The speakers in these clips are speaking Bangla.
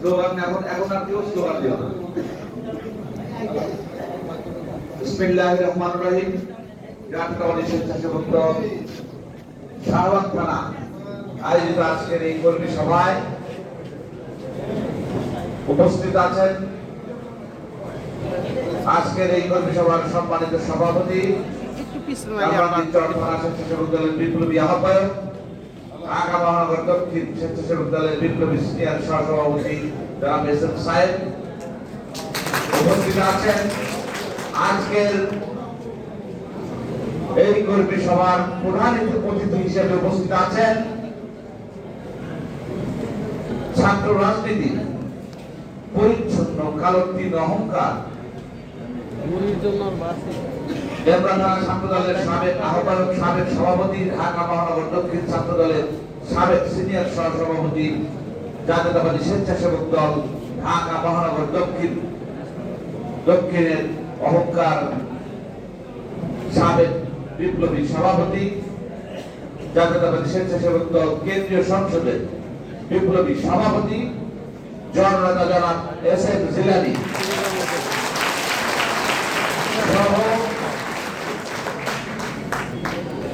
স্লোগান এখন এখন আর কেউ স্লোগান দিও না বিসমিল্লাহির রহমানির রহিম দল শাহবাগ থানা আয়োজিত আজকের এই কর্মী সভায় উপস্থিত আছেন আজকের এই কর্মী সভার সম্মানিত সভাপতি বিপ্লবী আহ্বায়ক ঢাকা মহানগর দক্ষিণ স্বেচ্ছাসেবক দলের বিপ্লবী সিনিয়র সহসভাপতি এস সাহেব উপস্থিত আছেন। আজকের এই কর্মী সভার প্রধান অতিথি হিসেবে উপস্থিত আছেন ছাত্র রাজনীতি, পরিচ্ছন্ন, কালোত্তীর্ণ, অহংকার মুড়ির জন্য আর বাসি। দেবরা থানা ছাত্র দলের সাবেক আহ্বায়ক, সাবেক সভাপতি ঢাকা মহানগর দক্ষিণ ছাত্র অহংকার সাবেক বিপ্লবী সভাপতি জাতীয়তাবাদী স্বেচ্ছাসেবক দল কেন্দ্রীয় সংসদের বিপ্লবী সভাপতি জননেতা জনাব এস এম জিলানি।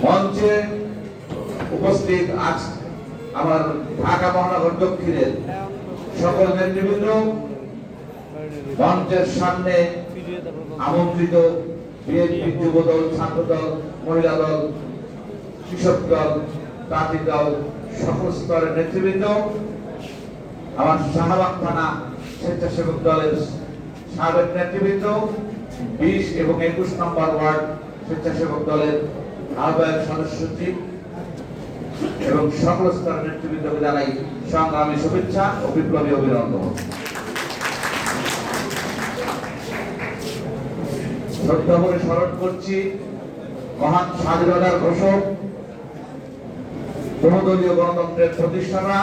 মঞ্চে উপস্থিত আজ আমার ঢাকা মহানগর দক্ষিণের সকল নেতৃবৃন্দ, মঞ্চের সামনে আমন্ত্রিত বিএনপি যুব দল ছাত্র দল মহিলা দল কৃষক দল তাঁতি দল সকল স্তরের নেতৃবৃন্দ, আমার শাহবাগ থানা স্বেচ্ছাসেবক দলের সাবেক নেতৃবৃন্দ বিশ এবং একুশ নম্বর ওয়ার্ড স্বেচ্ছাসেবক দলের আহ্বায়ক সদস্য সচিব এবং সকল স্তরের নেতৃবৃন্দকে জানাই সংগ্রামী শুভেচ্ছা ও বিপ্লবী অভিনন্দন। শ্রদ্ধা করে স্মরণ করছি মহান স্বাধীনতার ঘোষক, বহুদলীয় গণতন্ত্রের প্রতিষ্ঠাতা